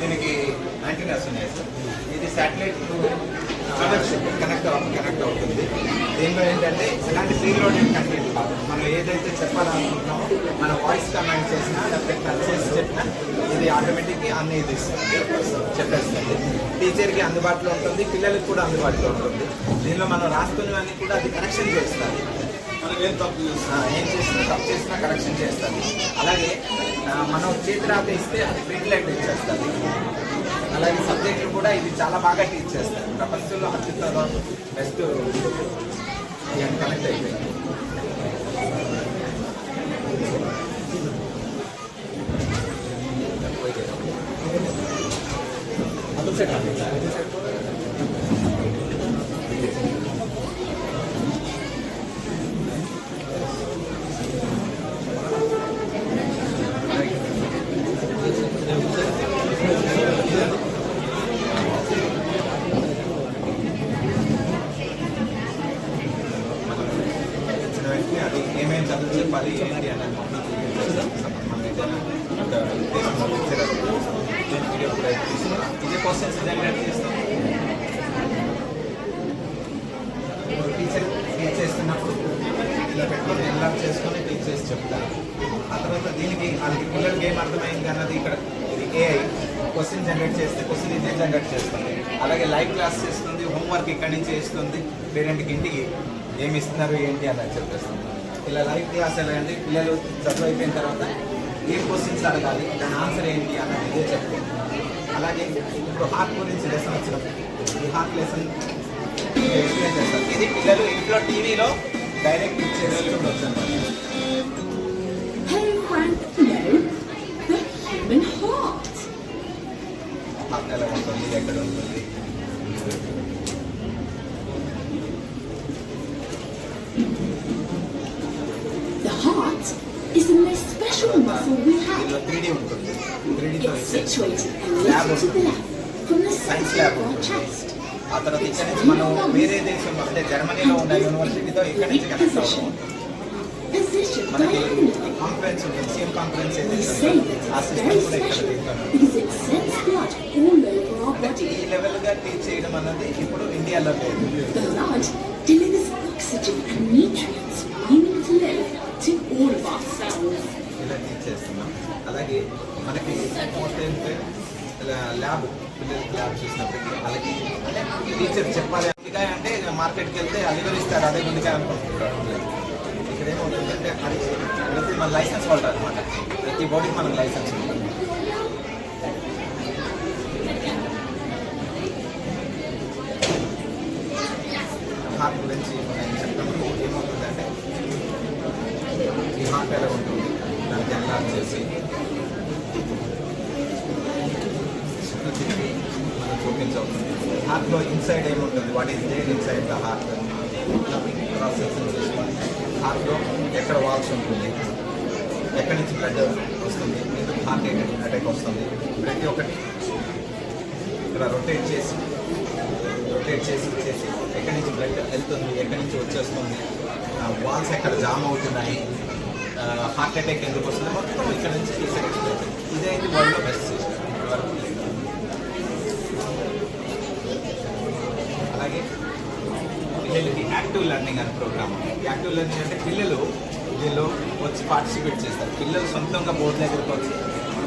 దీనికి యాంటీనాస్ ఉన్నాయి సార్ ఇది శాటిలైట్ కనెక్ట్ కనెక్ట్ అవుతుంది దీనిలో ఏంటంటే ఎలాంటి ప్రీలోడెడ్ కంటెంట్ కాదు మనం ఏదైతే చెప్పాలనుకుంటున్నామో మన వాయిస్ కమాండ్ చేసినా లేకపోతే టచ్ చేసి చెప్పినా ఇది ఆటోమేటిక్గా అన్ని ఇది చెప్పేస్తుంది టీచర్కి అందుబాటులో ఉంటుంది పిల్లలకి కూడా అందుబాటులో ఉంటుంది దీనిలో మనం రాస్తున్నవన్నీ కూడా అది కనెక్షన్ చేస్తుంది మనం ఏం తప్పు చేస్తాం ఏం చేసినా తప్పు చేసినా కరెక్షన్ చేస్తుంది అలాగే మనం చేతిరాత ఇస్తే అది ప్రింట్ లెట్ ఇచ్చేస్తుంది అలాగే సబ్జెక్టులు కూడా ఇది చాలా బాగా టీచ్ చేస్తారు ప్రపంచంలో అత్యంత బెస్ట్ కనెక్ట్ అయిపోయింది అదొకసారి నేను చదువు చెప్పాలి ఏంటి అని ఇదే క్వశ్చన్స్ జనరేట్ చేస్తాం టీచర్ టీచ్ చేస్తున్నప్పుడు ఇలా పెట్టుకొని ఎలా చేసుకొని టీచ్ చేసి చెప్తారు ఆ తర్వాత దీనికి వాళ్ళకి పిల్లలకి ఏం అర్థమైంది అన్నది ఇక్కడ ఇది ఏఐ క్వశ్చన్ జనరేట్ చేస్తే క్వశ్చన్ ఇదే జనరేట్ చేస్తుంది అలాగే లైవ్ క్లాస్ చేస్తుంది హోంవర్క్ ఇక్కడి నుంచి వేస్తుంది పేరెంట్కి ఇంటికి ఏమి ఇస్తున్నారు ఏంటి అన్నది చెప్పేస్తుంది పిల్లల క్లాస్ ఎలాగంటే పిల్లలు చదువు అయిపోయిన తర్వాత ఏ క్వశ్చన్స్ అడగాలి దాని ఆన్సర్ ఏంటి అన్నది చెప్పుకోండి అలాగే ఇప్పుడు హార్ట్ గురించి లెసన్ వచ్చినప్పుడు ఈ హార్ట్ లెసన్ ఎక్స్ప్లెయిన్ చేస్తాం ఇది పిల్లలు ఇంట్లో టీవీలో డైరెక్ట్ ఇచ్చేది చూడవచ్చు అనమాట ఎక్కడ ఉంటుంది is the most special muscle we have. దీనిలో త్రీ డీ ఉంటుంది three డీతో It's situated a lab little to the ఉంటుంది left from the science center lab of our ఉంటుంది chest. ఆ తర్వాత ఇక్కడ నుంచి మనం వేరే దేశం అంటే జర్మనీలో ఉన్న యూనివర్సిటీతో ఇక్కడ నుంచి కనెక్ట్ అవుతాం Position మనకి diagonally. కాన్ఫరెన్స్ ఉంటుంది సీఎం కాన్ఫరెన్స్ We ఏదైతే say ఉంటుందో, that ఆ it's సిస్టమ్ very కూడా ఇక్కడ special దీంట్లో because it sends blood all over our అంటే body. ఈ లెవెల్గా టీచ్ చేయడం అన్నది ఇప్పుడు ఇండియాలో లేదు The blood delivers oxygen and nutrients we need to live to all of our cells. ఇలా టీచ్ చేస్తున్నాం అలాగే మనకి మోస్ట్ ఏంటంటే ల్యాబ్ పిల్లలకి ల్యాబ్ చూసినప్పటికీ అలాగే టీచర్ చెప్పాలి అందుకే అంటే మార్కెట్కి వెళ్తే అల్లిగరిస్తారు అదే ముందుగా అనుకుంటున్నారు ఇక్కడ ఏమవుతుందంటే అది ప్రతి మన లైసెన్స్ వాళ్ళు అనమాట ప్రతి బాడీకి మనకు లైసెన్స్ ఉంటుంది హార్ట్ గురించి మాట్లాడ ఉంటుంది దాన్ని ఎన్లాక్ చేసి మనం మనకు చూపించవుతుంది హార్ట్లో ఇన్సైడ్ ఏముంటుంది what is there inside the heart cross హార్ట్లో ఎక్కడ వాల్స్ ఉంటుంది ఎక్కడి నుంచి బ్లడ్ వస్తుంది ఎందుకు హార్ట్ అటాక్ వస్తుంది ప్రతి ఒక్కటి ఇక్కడ రొటేట్ చేసి రొటేట్ చేసి చేసి ఎక్కడి నుంచి బ్లడ్ వెళ్తుంది ఎక్కడి నుంచి వచ్చేస్తుంది వాల్స్ ఎక్కడ జామ్ అవుతున్నాయి హార్ట్ అటాక్ ఎందుకు వస్తుంది మొత్తం ఇక్కడ నుంచి ఇదే అయింది వరల్డ్లో బెస్ట్ అలాగే పిల్లలకి యాక్టివ్ లెర్నింగ్ అనే ప్రోగ్రామ్ యాక్టివ్ లెర్నింగ్ అంటే పిల్లలు దీనిలో వచ్చి పార్టిసిపేట్ చేస్తారు పిల్లలు సొంతంగా బోర్డు దగ్గరకు వచ్చి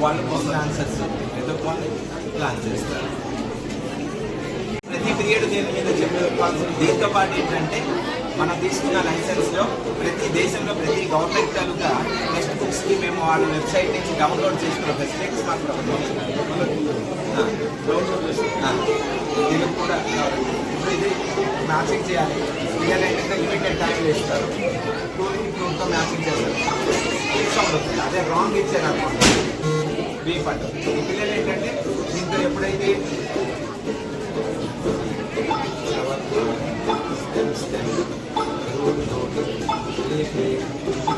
వాళ్ళు క్వశ్చన్ ఆన్సర్స్ ఎదుర్కొని ప్లాన్ చేస్తారు ప్రతి పీరియడ్ దీని మీద చెప్పే దీంతో పాటు ఏంటంటే మనం తీసుకున్న లైసెన్స్లో ప్రతి దేశంలో ప్రతి గవర్నమెంట్ తాలూకా టెక్స్ట్ బుక్స్కి మేము వాళ్ళ వెబ్సైట్ నుంచి డౌన్లోడ్ చేసుకున్న ఫెసిలిటీస్ మాకు దీనికి కూడా ఇప్పుడు ఇది మ్యాచింగ్ చేయాలి పిల్లలు ఏంటంటే లిమిటెడ్ టైం వేస్తారు టూకి టూతో మ్యాచింగ్ చేస్తారు అదే రాంగ్ ఇచ్చారు అనుకోండి బీ పట్టు పిల్లలు ఏంటంటే దీంతో ఎప్పుడైతే చెప్పి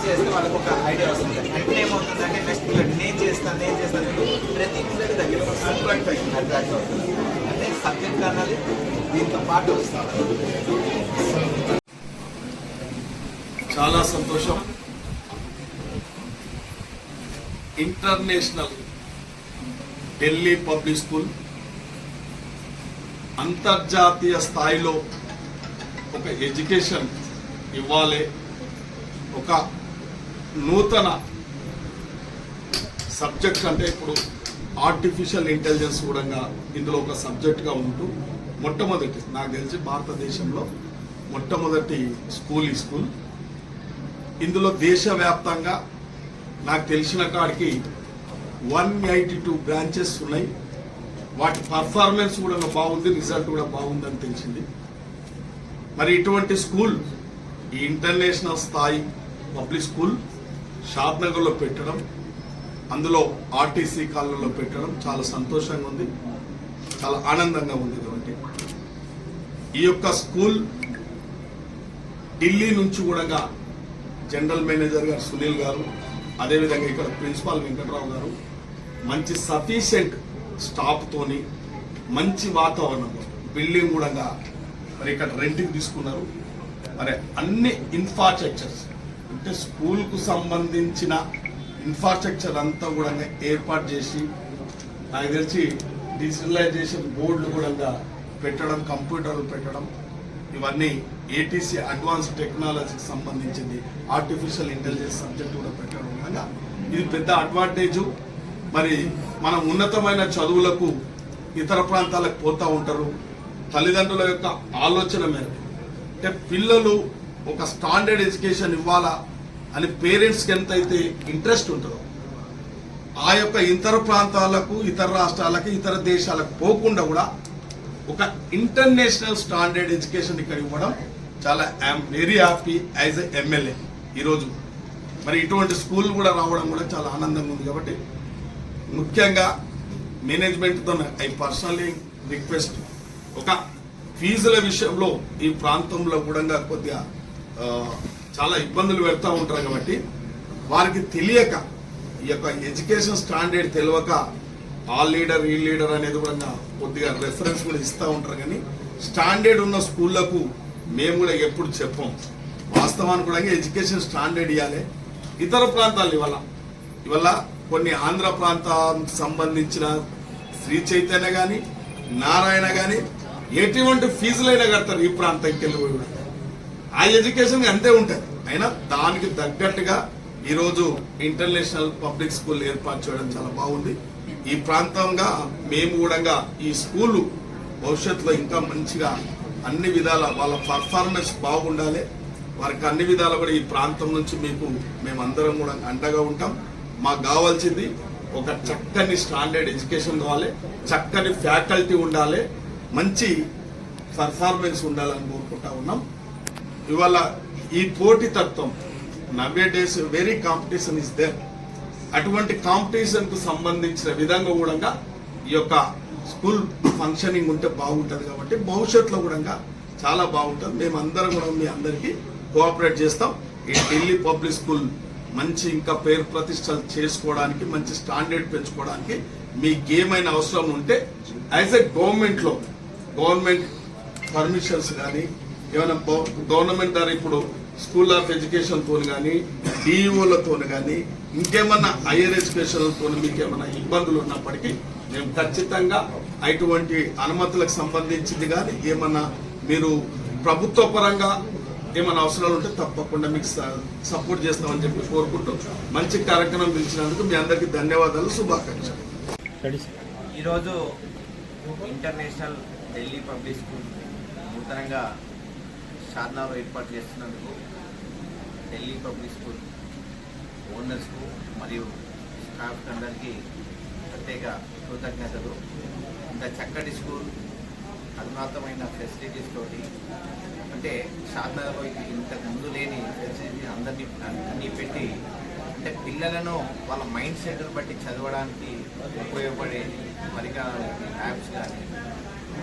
చేస్తే వాళ్ళకి ఒక ఐడియా వస్తుంది అంటే ఏమవుతుందంటే నెక్స్ట్ పిల్లడు నేను చేస్తాను నేను చేస్తాను ప్రతి పిల్లడి దగ్గర ఒక సబ్జెక్ట్ అట్రాక్ట్ అవుతుంది అంటే సబ్జెక్ట్ అన్నది దీంతో పాటు వస్తాను చాలా సంతోషం ఇంటర్నేషనల్ ఢిల్లీ పబ్లిక్ స్కూల్ అంతర్జాతీయ స్థాయిలో ఒక ఎడ్యుకేషన్ ఇవ్వాలి ఒక నూతన సబ్జెక్ట్ అంటే ఇప్పుడు ఆర్టిఫిషియల్ ఇంటెలిజెన్స్ కూడా ఇందులో ఒక సబ్జెక్ట్గా ఉంటూ మొట్టమొదటి నాకు తెలిసి భారతదేశంలో మొట్టమొదటి స్కూల్ ఈ స్కూల్ ఇందులో దేశవ్యాప్తంగా నాకు తెలిసిన కాడికి వన్ ఎయిటీ టూ బ్రాంచెస్ ఉన్నాయి వాటి పర్ఫార్మెన్స్ కూడా బాగుంది రిజల్ట్ కూడా బాగుందని తెలిసింది మరి ఇటువంటి స్కూల్ ఈ ఇంటర్నేషనల్ స్థాయి పబ్లిక్ స్కూల్ షాద్నగర్లో పెట్టడం అందులో ఆర్టీసీ కాలంలో పెట్టడం చాలా సంతోషంగా ఉంది చాలా ఆనందంగా ఉంది ఇటువంటి ఈ యొక్క స్కూల్ ఢిల్లీ నుంచి కూడా జనరల్ మేనేజర్ గారు సునీల్ గారు అదేవిధంగా ఇక్కడ ప్రిన్సిపాల్ వెంకట్రావు గారు మంచి సఫీషియంట్ స్టాఫ్తోని మంచి వాతావరణంలో బిల్డింగ్ కూడా మరి ఇక్కడ రెంట్కి తీసుకున్నారు మరి అన్ని ఇన్ఫ్రాస్ట్రక్చర్స్ అంటే స్కూల్కు సంబంధించిన ఇన్ఫ్రాస్ట్రక్చర్ అంతా కూడా ఏర్పాటు చేసి నాకు తెలిసి డిజిటలైజేషన్ బోర్డులు కూడా పెట్టడం కంప్యూటర్లు పెట్టడం ఇవన్నీ ఏటీసీ అడ్వాన్స్ టెక్నాలజీకి సంబంధించింది ఆర్టిఫిషియల్ ఇంటెలిజెన్స్ సబ్జెక్ట్ కూడా పెట్టడం వల్ల ఇది పెద్ద అడ్వాంటేజు మరి మనం ఉన్నతమైన చదువులకు ఇతర ప్రాంతాలకు పోతూ ఉంటారు తల్లిదండ్రుల యొక్క ఆలోచన మేరకు అంటే పిల్లలు ఒక స్టాండర్డ్ ఎడ్యుకేషన్ ఇవ్వాలా అని పేరెంట్స్కి ఎంతైతే ఇంట్రెస్ట్ ఉంటుందో ఆ యొక్క ఇతర ప్రాంతాలకు ఇతర రాష్ట్రాలకు ఇతర దేశాలకు పోకుండా కూడా ఒక ఇంటర్నేషనల్ స్టాండర్డ్ ఎడ్యుకేషన్ ఇక్కడ ఇవ్వడం చాలా I'm very happy as a MLA ఈరోజు మరి ఇటువంటి స్కూల్ కూడా రావడం కూడా చాలా ఆనందంగా ఉంది కాబట్టి ముఖ్యంగా మేనేజ్మెంట్తో ఐ పర్సనలీ రిక్వెస్ట్ ఒక ఫీజుల విషయంలో ఈ ప్రాంతంలో కూడా కొద్దిగా చాలా ఇబ్బందులు పెడతా ఉంటారు కాబట్టి వారికి తెలియక ఈ యొక్క ఎడ్యుకేషన్ స్టాండర్డ్ తెలియక ఆ లీడర్ ఈ లీడర్ అనేది కూడా కొద్దిగా రెఫరెన్స్ కూడా ఇస్తూ ఉంటారు కానీ స్టాండర్డ్ ఉన్న స్కూళ్ళకు మేము కూడా ఎప్పుడు చెప్పం వాస్తవానికి కూడా ఎడ్యుకేషన్ స్టాండర్డ్ ఇవ్వాలి ఇతర ప్రాంతాలు ఇవాళ ఇవాళ కొన్ని ఆంధ్ర ప్రాంతం సంబంధించిన శ్రీ చైతన్య కానీ నారాయణ కానీ ఎటువంటి ఫీజులైనా కడతారు ఈ ప్రాంతానికి వెళ్ళి కూడా ఆ ఎడ్యుకేషన్ అంతే ఉంటుంది అయినా దానికి తగ్గట్టుగా ఈరోజు ఇంటర్నేషనల్ పబ్లిక్ స్కూల్ ఏర్పాటు చేయడం చాలా బాగుంది ఈ ప్రాంతంగా మేము కూడా ఈ స్కూల్ భవిష్యత్తులో ఇంకా మంచిగా అన్ని విధాల వాళ్ళ పర్ఫార్మెన్స్ బాగుండాలి వారికి అన్ని విధాలు కూడా ఈ ప్రాంతం నుంచి మీకు మేమందరం కూడా అండగా ఉంటాం మాకు కావాల్సింది ఒక చక్కని స్టాండర్డ్ ఎడ్యుకేషన్ కావాలి చక్కని ఫ్యాకల్టీ ఉండాలి మంచి పర్ఫార్మెన్స్ ఉండాలని కోరుకుంటా ఉన్నాం ఇవాళ ఈ పోటీతత్వం nowadays very competition is there అటువంటి కాంపిటీషన్కు సంబంధించిన విధంగా కూడా ఈ యొక్క స్కూల్ ఫంక్షనింగ్ ఉంటే బాగుంటుంది కాబట్టి భవిష్యత్తులో కూడా చాలా బాగుంటుంది మేము అందరం కూడా మీ అందరికీ కోఆపరేట్ చేస్తాం ఈ ఢిల్లీ పబ్లిక్ స్కూల్ మంచి ఇంకా పేరు ప్రతిష్టలు చేసుకోవడానికి మంచి స్టాండర్డ్ పెంచుకోవడానికి ఏమైనా అవసరం ఉంటే యాజ్ ఎ గవర్నమెంట్లో గవర్నమెంట్ పర్మిషన్స్ కానీ ఏమైనా గవర్నమెంట్ ద్వారా ఇప్పుడు స్కూల్ ఆఫ్ ఎడ్యుకేషన్తో కానీ డిఇఓలతో e కానీ ఇంకేమన్నా హైయర్ ఎడ్యుకేషన్లతో మీకు ఏమైనా ఇబ్బందులు ఉన్నప్పటికీ మేము ఖచ్చితంగా అటువంటి అనుమతులకు సంబంధించింది కానీ ఏమన్నా మీరు ప్రభుత్వ పరంగా ఏమైనా అవసరాలు ఉంటే తప్పకుండా మీకు సపోర్ట్ చేస్తామని చెప్పి కోరుకుంటూ మంచి కార్యక్రమం పిలిచినందుకు మీ అందరికీ ధన్యవాదాలు శుభాకాంక్షలు ఈరోజు ఇంటర్నేషనల్ ఢిల్లీ పబ్లిక్ స్కూల్ నూతనంగా షార్నాలో ఏర్పాటు చేస్తున్నందుకు ఢిల్లీ పబ్లిక్ స్కూల్ ఓనర్స్కు మరియు స్టాఫ్ అందరికీ ప్రత్యేక కృతజ్ఞతలు ఇంత చక్కటి స్కూల్ అధునాతమైన ఫెసిలిటీస్ తోటి అంటే షార్నాలో ఇంతకు ముందు లేని ఫెసిలిటీ అందరినీ అన్నీ పెట్టి అంటే పిల్లలను వాళ్ళ మైండ్ సెట్ను బట్టి చదవడానికి ఉపయోగపడే పరికరాలు యాప్స్ కానీ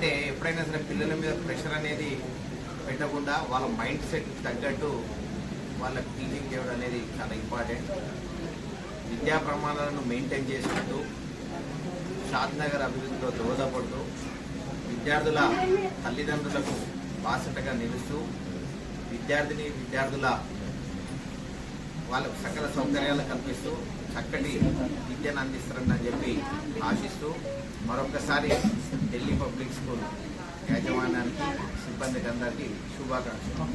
అంటే ఎప్పుడైనా సరే పిల్లల మీద ప్రెషర్ అనేది పెట్టకుండా వాళ్ళ మైండ్ సెట్ తగ్గట్టు వాళ్ళకి టీచింగ్ చేయడం అనేది చాలా ఇంపార్టెంట్ విద్యా ప్రమాణాలను మెయింటైన్ చేసుకుంటూ షాద్ నగర్ అభివృద్ధిలో దోహదపడుతూ విద్యార్థుల తల్లిదండ్రులకు బాసటగా నిలుస్తూ విద్యార్థిని విద్యార్థుల వాళ్ళకు సకల సౌకర్యాలు కల్పిస్తూ చక్కటి విద్యను అందిస్తారని చెప్పి ఆశిస్తూ మరొకసారి ఢిల్లీ పబ్లిక్ స్కూల్ యాజమాన్యానికి సిబ్బందికి అందరికీ శుభాకాంక్షలు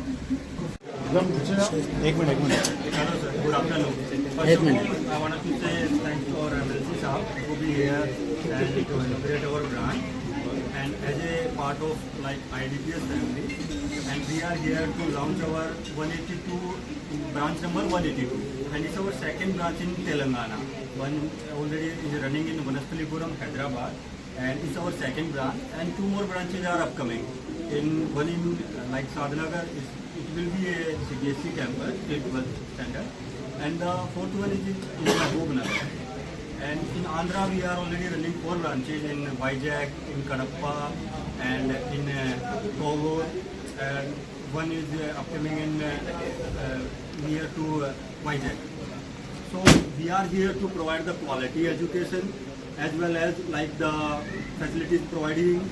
एक मिनट एक minute Hello sir, good afternoon. First Eight of minutes. all, I want to say thanks As a part of like IDPS family, and we are here to launch our 182 branch number 182, and it's our second branch in Telangana. One already is running in Vanastalipuram, Hyderabad, and it's our second branch. And two more branches are upcoming. In one in like Sadhanagar, it will be a CBSE campus, state standard, and the fourth one is in Bhobnagar. And in Andhra, we are already running four branches in Vijayak, in Kadapa, and in uh, And one is uh, upcoming in uh, uh, near to uh, So we are here to provide the quality education as well as like the facilities providing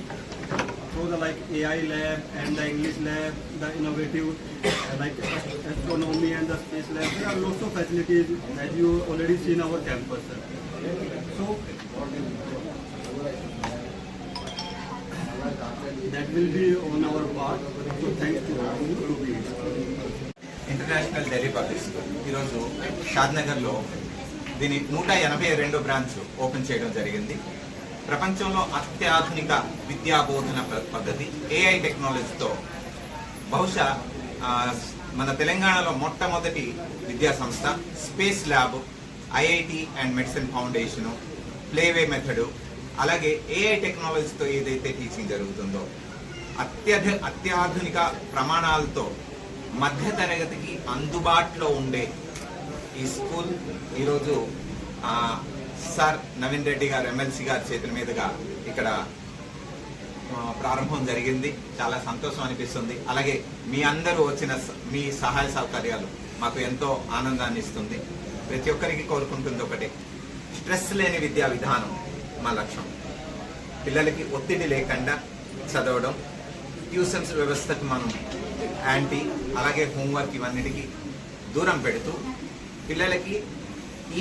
through the like AI lab and the English lab, the innovative uh, like astronomy and the space lab, there are lots of facilities as you already seen our campus. Sir. So that will be on our part. So thanks to you. to be international daily public school ఈరోజు షాద్నగర్లో దీని నూట ఎనభై రెండు branch open చేయడం జరిగింది ప్రపంచంలో అత్యాధునిక విద్యా బోధన పద్ధతి ఏఐ టెక్నాలజీతో బహుశా మన తెలంగాణలో మొట్టమొదటి విద్యా సంస్థ space lab IIT and medicine foundation playway method అలాగే ఏఐ టెక్నాలజీతో ఏదైతే టీచింగ్ జరుగుతుందో అత్యధ అత్యాధునిక ప్రమాణాలతో మధ్య తరగతికి అందుబాటులో ఉండే ఈ స్కూల్ ఈరోజు సార్ నవీన్ రెడ్డి గారు ఎమ్మెల్సీ గారి చేతుల మీదుగా ఇక్కడ ప్రారంభం జరిగింది చాలా సంతోషం అనిపిస్తుంది అలాగే మీ అందరూ వచ్చిన మీ సహాయ సౌకర్యాలు మాకు ఎంతో ఆనందాన్ని ఇస్తుంది ప్రతి ఒక్కరికి కోరుకుంటుంది ఒకటి స్ట్రెస్ లేని విద్యా విధానం మా లక్ష్యం పిల్లలకి ఒత్తిడి లేకుండా చదవడం ట్యూషన్స్ వ్యవస్థకు మనం యాంటీ అలాగే హోంవర్క్ ఇవన్నిటికీ దూరం పెడుతూ పిల్లలకి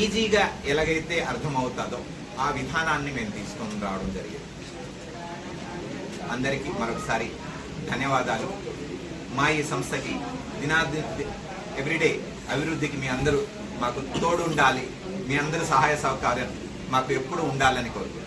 ఈజీగా ఎలాగైతే అర్థమవుతుందో ఆ విధానాన్ని మేము తీసుకొని రావడం జరిగింది అందరికీ మరొకసారి ధన్యవాదాలు మా ఈ సంస్థకి దినాది ఎవ్రీడే అభివృద్ధికి మీ అందరూ మాకు తోడు ఉండాలి మీ అందరి సహాయ సహకారం మాకు ఎప్పుడు ఉండాలని కోరుకు